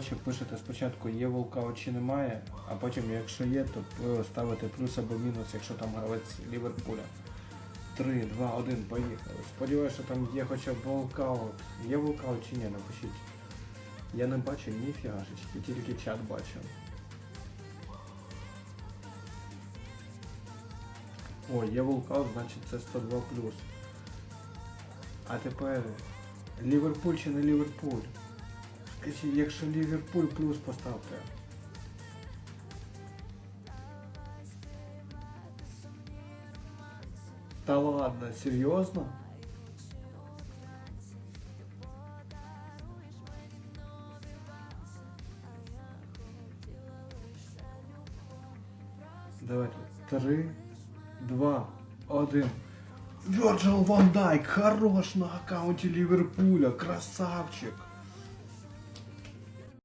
Коротше, пишете спочатку є волкаут чи немає, а потім, якщо є, то е, ставите плюс або мінус, якщо там гравець Ліверпуля. 3, 2, 1, поїхали. Сподіваюся, що там є хоча б волкаут. Є волкаут чи ні, напишіть. Я не бачу ні фігашечки, тільки чат бачу. О, є волкаут, значить це 102 плюс. А тепер Ліверпуль чи не Ліверпуль? Скажіть, якщо Ліверпуль плюс поставте. Та ладно, серйозно? Давайте. Три, два, один. Вірджил Ван Дайк, хорош на аккаунті Ліверпуля, красавчик.